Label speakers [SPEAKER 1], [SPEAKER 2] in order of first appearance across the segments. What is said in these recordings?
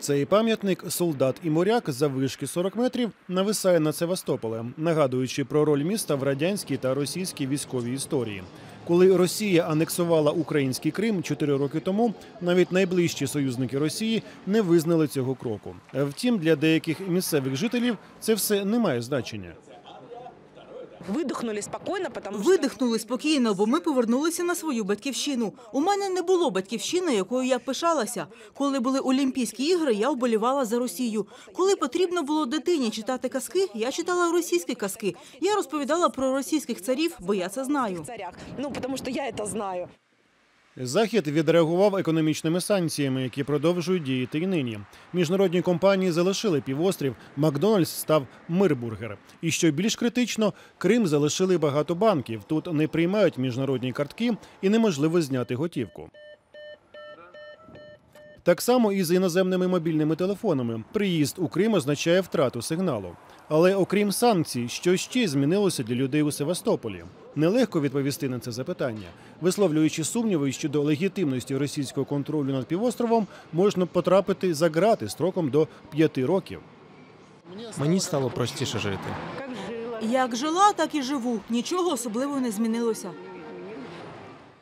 [SPEAKER 1] Цей пам'ятник солдат і моряк за вишки 40 метрів нависає над Севастополем, нагадуючи про роль міста в радянській та російській військовій історії. Коли Росія анексувала український Крим 4 роки тому, навіть найближчі союзники Росії не визнали цього кроку. Втім, для деяких місцевих жителів це все не має значення.
[SPEAKER 2] Видохнули спокійно, тому що...
[SPEAKER 3] Видихнули спокійно, бо ми повернулися на свою батьківщину. У мене не було батьківщини, якою я пишалася. Коли були Олімпійські ігри, я вболівала за Росію. Коли потрібно було дитині читати казки, я читала російські казки. Я розповідала про російських царів, бо я це знаю.
[SPEAKER 2] Ну, тому що я це знаю.
[SPEAKER 1] Захід відреагував економічними санкціями, які продовжують діяти й нині. Міжнародні компанії залишили півострів. Макдональдс став Мирбургер. І що більш критично, Крим залишили багато банків. Тут не приймають міжнародні картки і неможливо зняти готівку. Так само і з іноземними мобільними телефонами. Приїзд у Крим означає втрату сигналу. Але окрім санкцій, що ще змінилося для людей у Севастополі? Нелегко відповісти на це запитання. Висловлюючи сумніви щодо легітимності російського контролю над півостровом, можна потрапити за грати строком до п'яти років.
[SPEAKER 4] Мені стало простіше жити.
[SPEAKER 2] Як жила.
[SPEAKER 3] Як жила, так і живу. Нічого особливого не змінилося.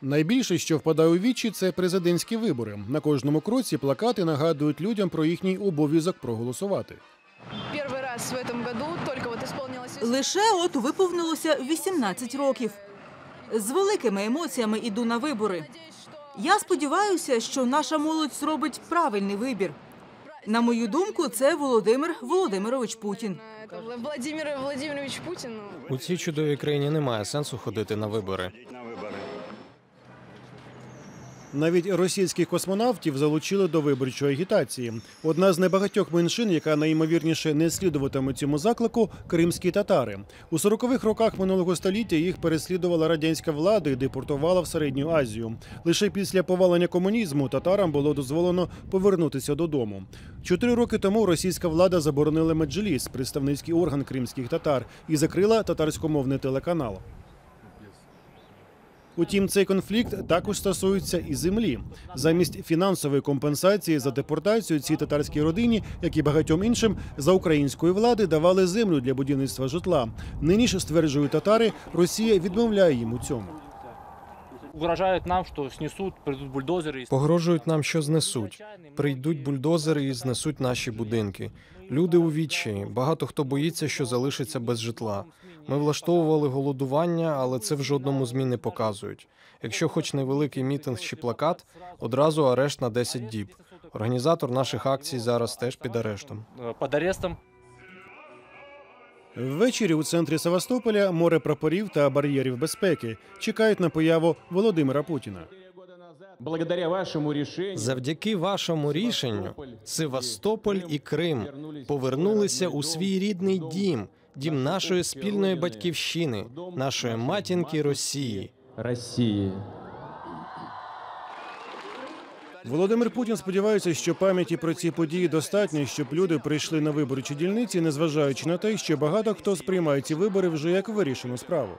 [SPEAKER 1] Найбільше, що впадає у вічі, це президентські вибори. На кожному кроці плакати нагадують людям про їхній обов'язок проголосувати.
[SPEAKER 5] Первый раз в этом году только вот исполнилось...
[SPEAKER 3] Лише от виповнилося 18 років. З великими емоціями іду на вибори. Я сподіваюся, що наша молодь зробить правильний вибір. На мою думку, це Володимир Володимирович Путін.
[SPEAKER 5] Это Владимир Владимирович Путин.
[SPEAKER 4] У цій чудовій країні немає сенсу ходити на вибори.
[SPEAKER 1] Навіть російських космонавтів залучили до виборчої агітації. Одна з небагатьох меншин, яка найімовірніше не слідуватиме цьому заклику кримські татари. У 40-х роках минулого століття їх переслідувала радянська влада і депортувала в середню Азію. Лише після повалення комунізму татарам було дозволено повернутися додому. Чотири роки тому російська влада заборонила меджліс, представницький орган кримських татар, і закрила татарськомовний телеканал. Утім, цей конфлікт також стосується і землі. Замість фінансової компенсації за депортацію цій татарській родині, як і багатьом іншим, за української влади давали землю для будівництва житла. Нині ж стверджують татари, Росія відмовляє їм у цьому.
[SPEAKER 6] Угрожают нам, что снесут, придут бульдозеры. и-
[SPEAKER 4] Погрожують нам, що знесуть. Прийдуть бульдозери і знесуть наші будинки. Люди у відчаї. Багато хто боїться, що залишиться без житла. Ми влаштовували голодування, але це в жодному змі не показують. Якщо хоч невеликий мітинг чи плакат, одразу арешт на 10 діб. Організатор наших акцій зараз теж під арештом.
[SPEAKER 6] э, Под арестом.
[SPEAKER 1] Ввечері у центрі Севастополя море прапорів та бар'єрів безпеки чекають на появу Володимира Путіна.
[SPEAKER 7] Благодаря вашему решению
[SPEAKER 4] Завдяки вашому рішенню Севастополь і Крим повернулися у свій рідний дім, дім нашої спільної батьківщини, нашої матінки Росії.
[SPEAKER 7] России.
[SPEAKER 1] Володимир Путін сподівається, що пам'яті про ці події достатньо, щоб люди прийшли на виборчі дільниці, незважаючи на те, що багато хто сприймає ці вибори вже як вирішену справу.